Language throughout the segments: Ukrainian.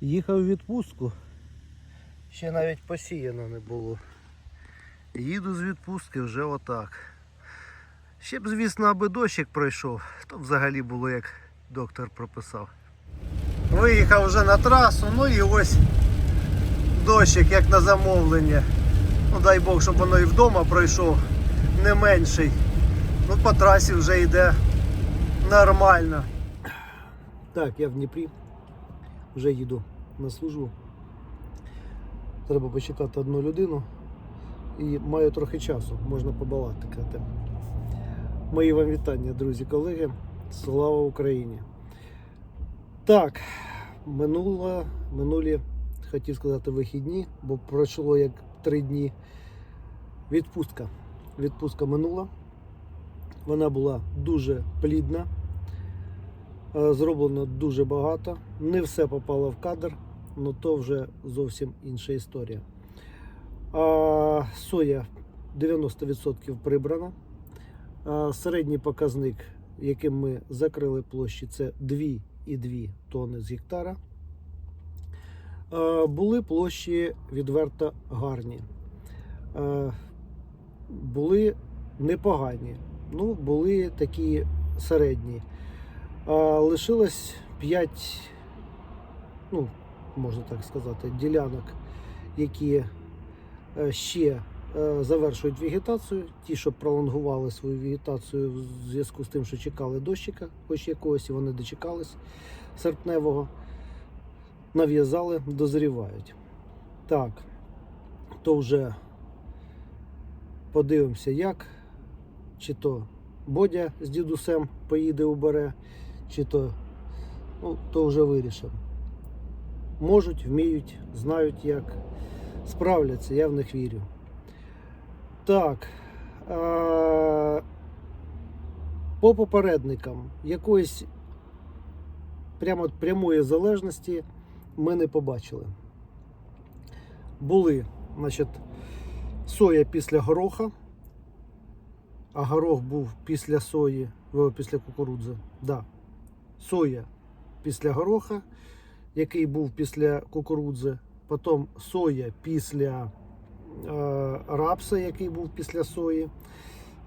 Їхав у відпустку. Ще навіть посіяно не було. Їду з відпустки вже отак. Ще б, звісно, аби дощик пройшов, то взагалі було як доктор прописав. Виїхав вже на трасу, ну і ось дощик, як на замовлення. Ну дай Бог, щоб воно і вдома пройшов не менший. Ну по трасі вже йде нормально. Так, я в Дніпрі. Вже їду на службу. Треба почекати одну людину. І маю трохи часу, можна побалакати. Мої вам вітання, друзі, колеги. Слава Україні! Так, минуло, минулі, хотів сказати, вихідні, бо пройшло як три дні. Відпустка. Відпустка минула. Вона була дуже плідна. Е, Зроблено дуже багато. Не все попало в кадр, але то вже зовсім інша історія. А, соя 90% прибрана. А, середній показник, яким ми закрили площі, це 2,2 тонни з гектара. А, були площі відверто гарні. А, були непогані. Ну, були такі середні. Лишилось 5, ну, можна так сказати, ділянок, які е, ще е, завершують вегетацію. Ті, що пролонгували свою вегетацію в зв'язку з тим, що чекали дощика, хоч якогось, і вони дочекались серпневого, нав'язали, дозрівають. Так, то вже подивимося, як. Чи то Бодя з дідусем поїде убере, чи то, ну, то вже вирішимо. Можуть, вміють, знають як. Справляться, я в них вірю. Так. А, по попередникам якоїсь прямо прямої залежності ми не побачили. Були, значить, соя після гороха, а горох був після сої, о, після кукурудзи. Да. Соя після гороха, який був після кукурудзи. Потім соя після е, рапса, який був після сої,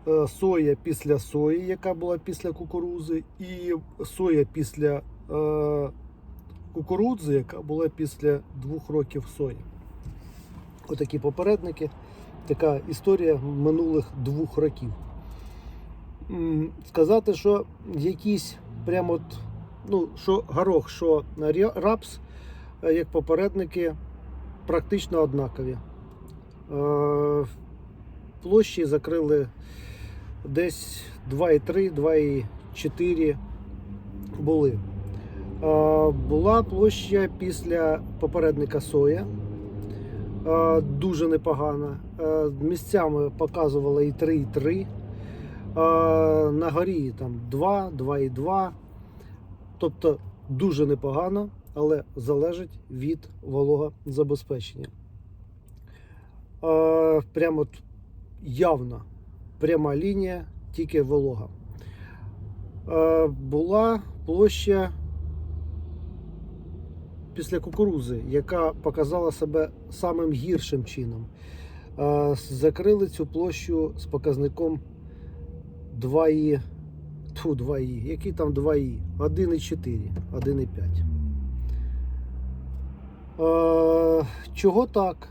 е, соя після сої, яка була після кукурудзи, і соя після е, кукурудзи, яка була після двох років сої. Отакі попередники. Така історія минулих двох років. Сказати, що якісь прямо от, ну, що горох, що рапс, е, як попередники, практично однакові. Е, Площі закрили десь 2,3, 2,4 були. Е, Була площа після попередника соя. Дуже непогана. Місцями показувала і 3, і 3. Е, На горі там 2, 2,2. Тобто дуже непогано, але залежить від вологозабезпечення. Е, Прямо явно пряма лінія, тільки волога. Е, Була площа після кукурузи, яка показала себе самим гіршим чином. Е, Закрили цю площу з показником 2,5. Тьфу, 2І. Які там 2І? 1,4, 1,5. Е, чого так?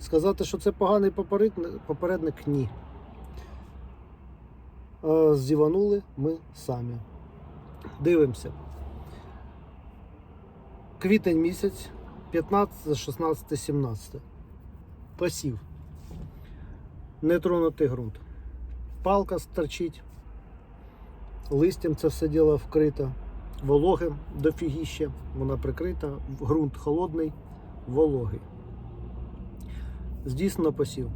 Сказати, що це поганий попередник ні. Е, зіванули ми самі. Дивимося. Квітень місяць, 15, 16, 17. Посів. Нетронутий ґрунт. Палка стерчить. Листям це все діло вкрито. Вологи дофігіще, вона прикрита, ґрунт холодний, вологий. Здійснено посів.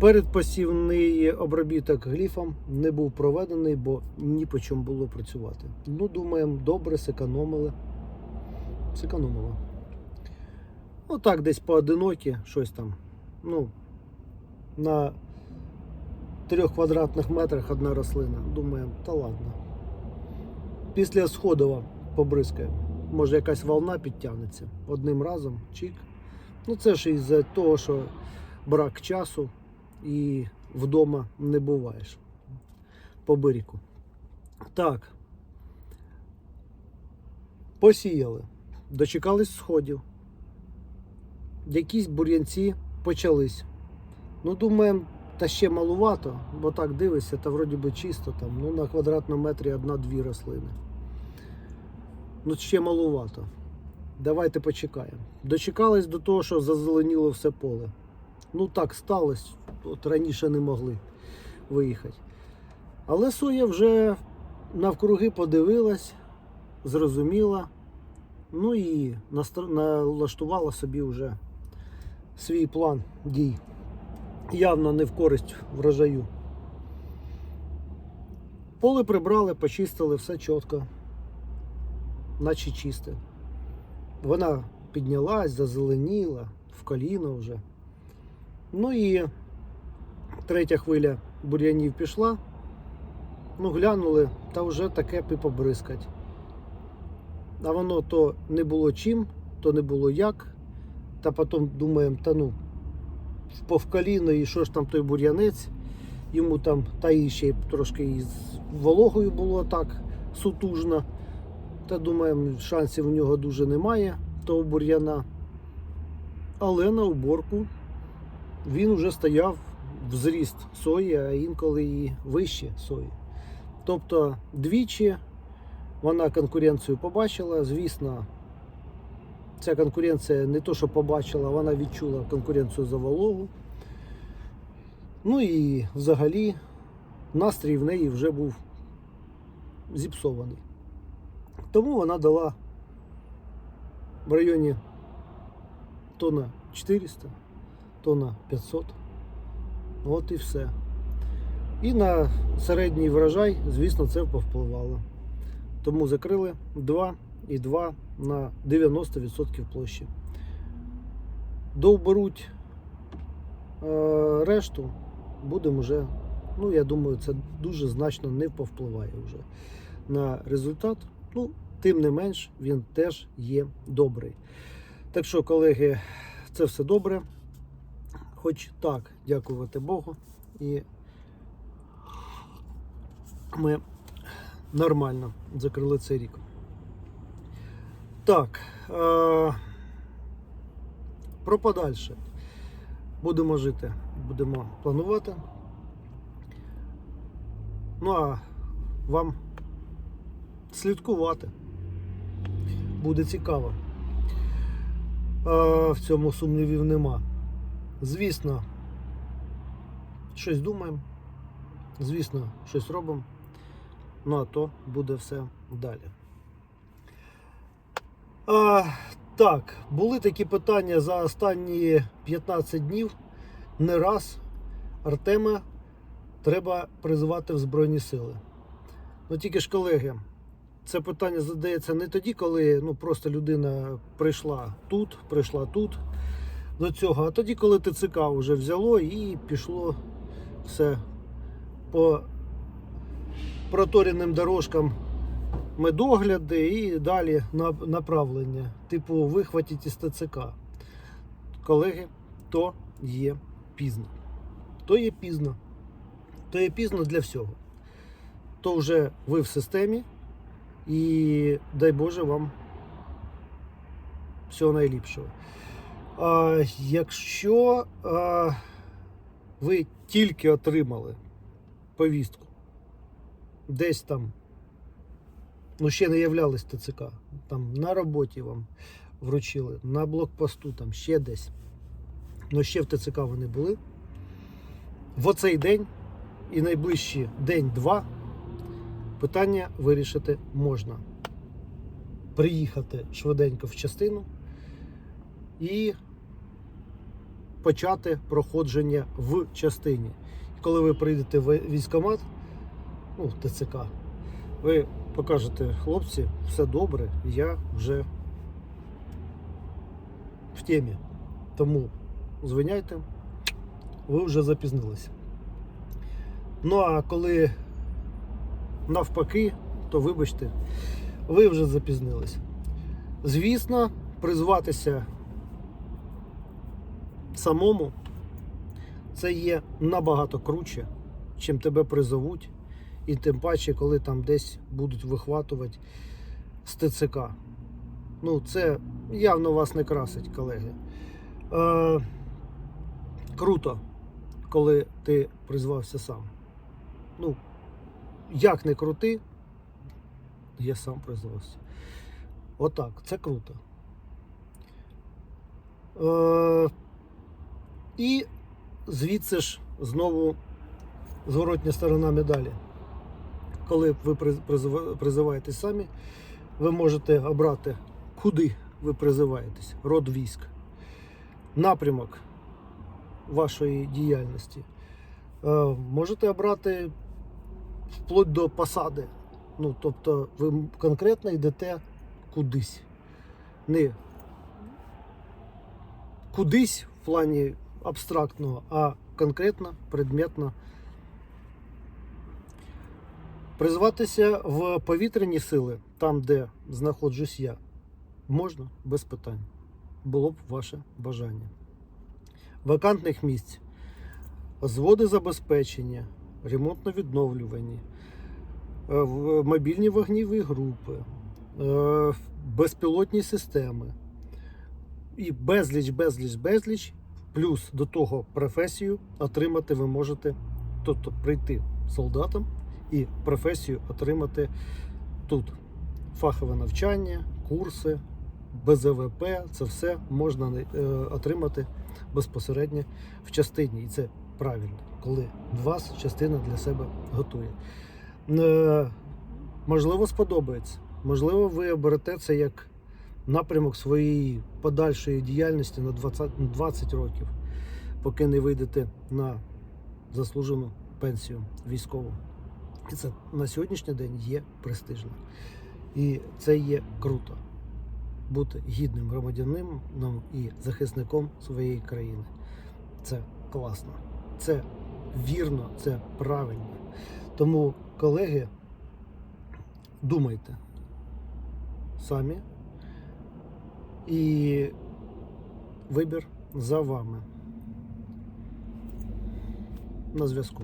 Передпосівний обробіток гліфом не був проведений, бо ні по чому було працювати. Ну, думаємо, добре, зекономили. Зекономили. Отак десь поодинокі, щось там. Ну, на трьох квадратних метрах одна рослина. Думаємо, та ладно. Після сходова побризкаємо. може якась волна підтягнеться одним разом, чик. Ну це ж із-за того, що брак часу і вдома не буваєш по берегу. Так. Посіяли. Дочекались сходів. Якісь бур'янці почались. Ну, думаємо, та ще малувато, бо так дивишся, та вроді би чисто там. Ну, на квадратному метрі одна-дві рослини. Ну, ще малувато. Давайте почекаємо. Дочекались до того, що зазеленіло все поле. Ну так сталося, от раніше не могли виїхати. Але соя вже навкруги подивилась, зрозуміла, ну і налаштувала собі вже свій план дій. Явно не в користь врожаю. Поле прибрали, почистили, все чітко, наче чисте. Вона піднялась, зазеленіла, в коліно вже. Ну і третя хвиля бур'янів пішла. Ну, глянули, та вже таке побризкать. А воно то не було чим, то не було як. Та потім думаємо, та ну, по в коліно і що ж там той бур'янець. Йому там та і ще й трошки із вологою було так сутужно. Та думаємо, шансів у нього дуже немає, того бур'яна. Але на уборку він вже стояв в зріст сої, а інколи і вище сої. Тобто двічі вона конкуренцію побачила. Звісно, ця конкуренція не то, що побачила, вона відчула конкуренцію за вологу. Ну і взагалі настрій в неї вже був зіпсований. Тому вона дала в районі тонна 400, тонна 500. От і все. І на середній врожай, звісно, це повпливало. Тому закрили 2,2 на 90% площі. Довберуть е, решту, будемо вже, ну я думаю, це дуже значно не повпливає вже на результат. Ну, тим не менш, він теж є добрий. Так що, колеги, це все добре. Хоч так, дякувати Богу. І ми нормально закрили цей рік. Так. Е- про подальше. Будемо жити, будемо планувати. Ну а вам слідкувати. Буде цікаво. Е, в цьому сумнівів нема. Звісно, щось думаємо, звісно, щось робимо. Ну а то буде все далі. А, так, були такі питання за останні 15 днів. Не раз Артема треба призивати в Збройні Сили. Ну тільки ж, колеги, це питання задається не тоді, коли ну, просто людина прийшла тут, прийшла тут до цього, а тоді, коли ТЦК вже взяло і пішло все по протореним дорожкам медогляди і далі направлення. Типу, вихватіть із ТЦК. Колеги, то є пізно. То є пізно. То є пізно для всього. То вже ви в системі. І дай Боже вам всього найліпшого. А, якщо а, ви тільки отримали повістку, десь там, ну ще не являлись ТЦК, там на роботі вам вручили, на блокпосту, там ще десь, ну ще в ТЦК вони були. В оцей день і найближчі день-два питання вирішити можна. Приїхати швиденько в частину і почати проходження в частині. Коли ви прийдете в військкомат, ну, ТЦК, ви покажете, хлопці, все добре, я вже в темі. Тому звиняйте, ви вже запізнилися. Ну а коли навпаки, то вибачте, ви вже запізнилися. Звісно, призватися самому це є набагато круче, чим тебе призовуть. І тим паче, коли там десь будуть вихватувати з ТЦК. Ну, це явно вас не красить, колеги. Е, круто, коли ти призвався сам. Ну, як не крути, я сам призвався. Отак, це круто. Е, і звідси ж знову зворотня сторона медалі. Коли ви приз- призива- призиваєтесь самі, ви можете обрати, куди ви призиваєтесь, род військ, напрямок вашої діяльності. Е, можете обрати вплоть до посади. Ну, тобто ви конкретно йдете кудись. Не кудись в плані абстрактного, а конкретно, предметно. Призватися в повітряні сили, там, де знаходжусь я, можна без питань. Було б ваше бажання. Вакантних місць, зводи забезпечення, ремонтно-відновлювані, е, мобільні вогніві групи, е, безпілотні системи. І безліч, безліч, безліч. Плюс до того професію отримати ви можете, тобто прийти солдатом і професію отримати тут. Фахове навчання, курси, БЗВП, це все можна е, отримати безпосередньо в частині. І це правильно, коли вас частина для себе готує. Е, Можливо, сподобається. Можливо, ви оберете це як напрямок своєї подальшої діяльності на 20, на 20 років, поки не вийдете на заслужену пенсію військову. І це на сьогоднішній день є престижно. І це є круто. Бути гідним громадянином і захисником своєї країни. Це класно, це вірно, це правильно. Тому, колеги, думайте самі. І вибір за вами. На зв'язку.